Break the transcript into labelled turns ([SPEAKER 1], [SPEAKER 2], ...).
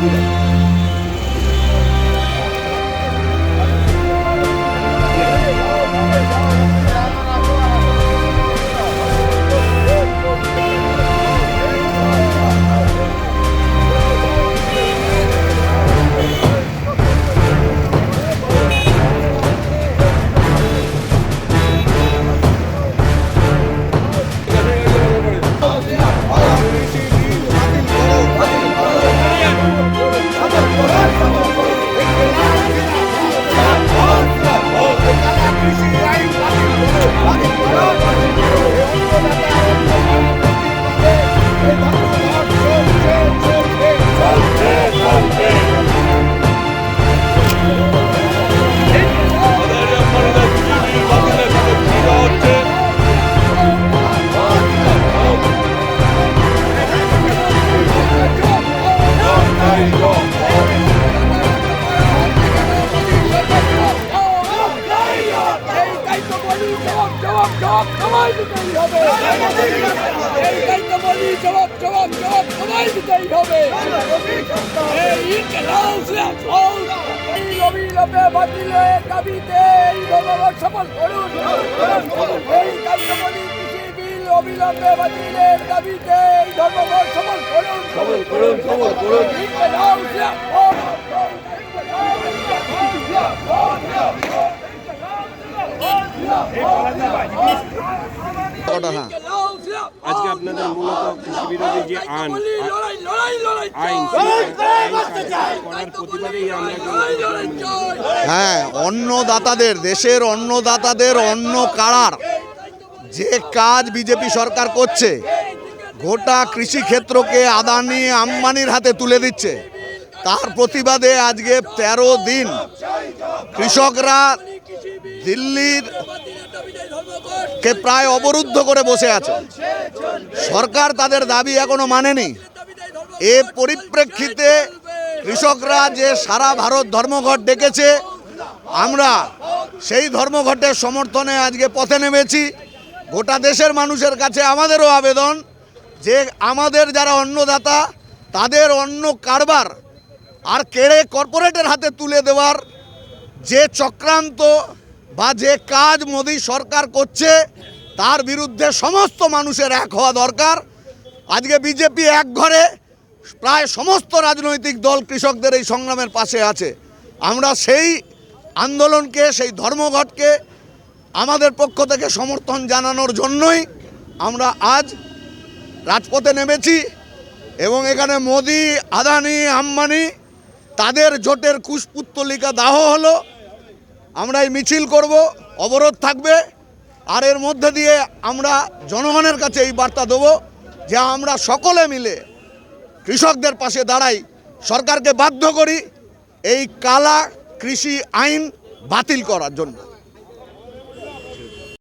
[SPEAKER 1] Thank you. দিতেই হবে এই দায়িত্ব বলি জবাব জবাব জবাব সবাই দিতেই হবে অবিলম্বে বাতিলের দাবিতে এই ধর্মঘট সফল করুন। এই দায়িত্ব কৃষি করুন, সফল করুন।
[SPEAKER 2] আজকে আপনাদের মূলত কৃষি বিরোধী যে আইন আইন করার প্রতিবাদেই
[SPEAKER 3] হ্যাঁ অন্নদাতাদের দেশের অন্নদাতাদের অন্ন কাড়ার যে কাজ বিজেপি সরকার করছে গোটা কৃষি ক্ষেত্রকে আদানি আম্বানির হাতে তুলে দিচ্ছে। তার প্রতিবাদে আজকে ১৩ দিন কৃষকরা দিল্লির কে প্রায় অবরুদ্ধ করে বসে আছে। সরকার তাদের দাবি এখনও মানেনি। এ পরিপ্রেক্ষিতে কৃষকরা যে সারা ভারত ধর্মঘট ডেকেছে, আমরা সেই ধর্মঘটের সমর্থনে আজকে পথে নেমেছি। গোটা দেশের মানুষের কাছে আমাদেরও আবেদন যে আমাদের যারা অন্নদাতা, তাদের অন্ন কারবার আর কেড়ে কর্পোরেটের হাতে তুলে দেওয়ার যে চক্রান্ত বা যে কাজ মোদী সরকার করছে, তার বিরুদ্ধে সমস্ত মানুষের এক হওয়া দরকার। আজকে বিজেপি এক ঘরে, প্রায় সমস্ত রাজনৈতিক দল কৃষকদের এই সংগ্রামের পাশে আছে। আমরা সেই আন্দোলনকে, সেই ধর্মঘটকে আমাদের পক্ষ থেকে সমর্থন জানানোর জন্যই আমরা আজ রাজপথে নেমেছি এবং এখানে মোদি, আদানি, আম্বানি, তাদের জোটের কুশপুত্তলিকা দাহ হলো। আমরা এই মিছিল করব, অবরোধ থাকবে, আর এর মধ্যে দিয়ে আমরা জনগণের কাছে এই বার্তা দেবো যে আমরা সকলে মিলে কৃষকদের পাশে দাঁড়াই, সরকারকে বাধ্য করি এই কালা কৃষি আইন বাতিল করার জন্য।